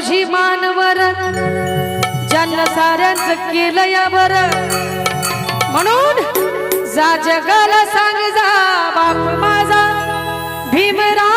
तुझी मानवर ज्यांना साऱ्यांच केलं या बर म्हणून जा जगाला सांग जा बाप माझा. भीमरा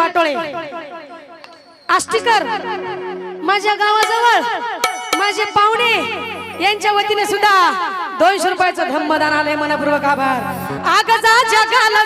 पाटोळे. आष्टीकर माझ्या गावाजवळ माझे पाहुणे यांच्या वतीने सुद्धा दोनशे रुपयाचं धम्मदान आलंय. मनपूर्वक आभार. आगजा जगाला.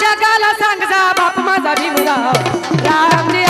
जगाला सांग जा बाप माझा भीमराव रामजी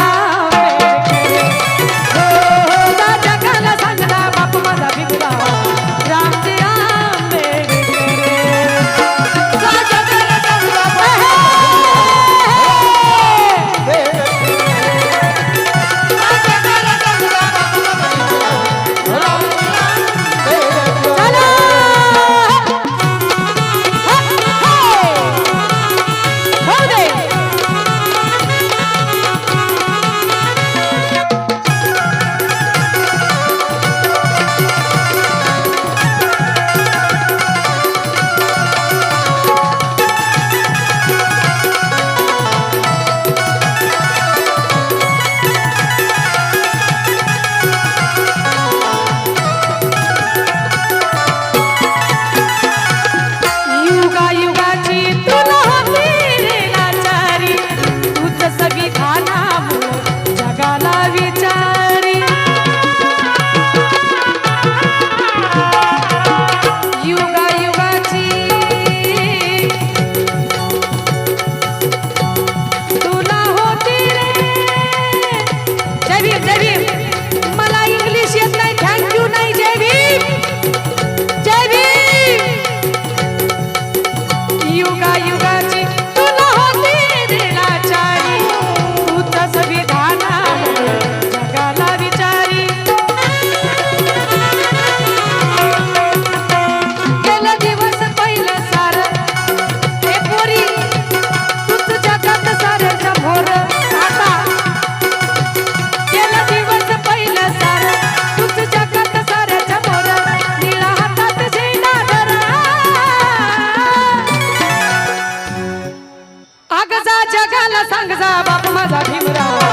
माझा भीमराव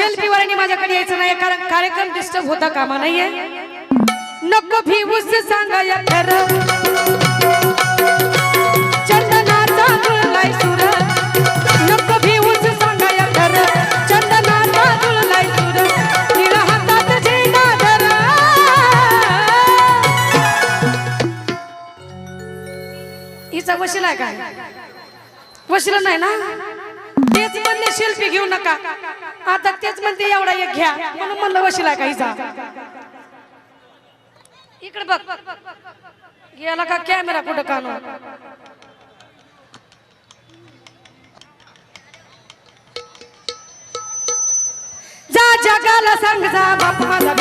आता सेल्फीवर माझ्याकडे यायचं नाही कारण कार्यक्रम डिस्टर्ब होता कामा नाहीये. नको भिवूस सांगाया खरं हिचा वशील आहे काय वशिला नाही ना? तेच म्हणले शिल्पी घेऊ नका. आता तेच म्हणते एवढा एक घ्या. म्हणून म्हणलं वशिला काही जा हिचा इकडे बघ. गेला का कॅमेरा कुठं का जा जगाला सांग जा बाप माझा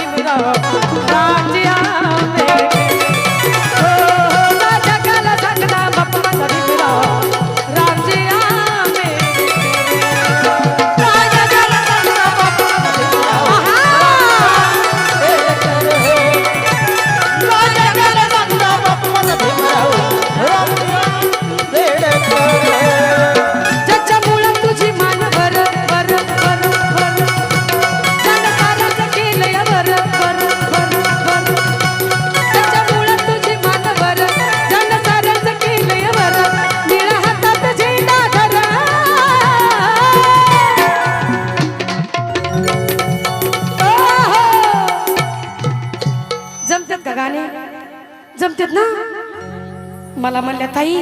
मला म्हणल्या ताई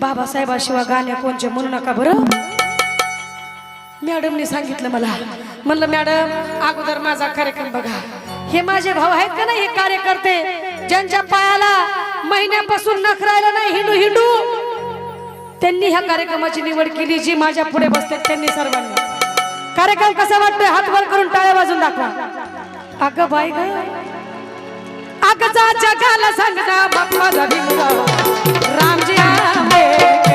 बाबासाहेबाशिवाय गाणे कोणचे म्हणू नका बरं. मॅडमने सांगितलं मला. म्हणलं मॅडम अगोदर माझा कार्यक्रम बघा. हे माझे भाऊ आहेत का नाही हे कार्यकर्ते? ज्यांच्या पायाला महिन्यापासून नखरायला नाही हिंडू हिंडू. त्यांनी ह्या कार्यक्रमाची निवड केली जी माझ्या पुढे बसतात त्यांनी सर्वांनी. कार्यक्रम कसा वाटतोय? हातभर करून टाळ्या वाजून दाखवा. अगं बाई ग कागदाच्या गाला सांगता बाप्पा भीमराव रामजी आंबेडकर.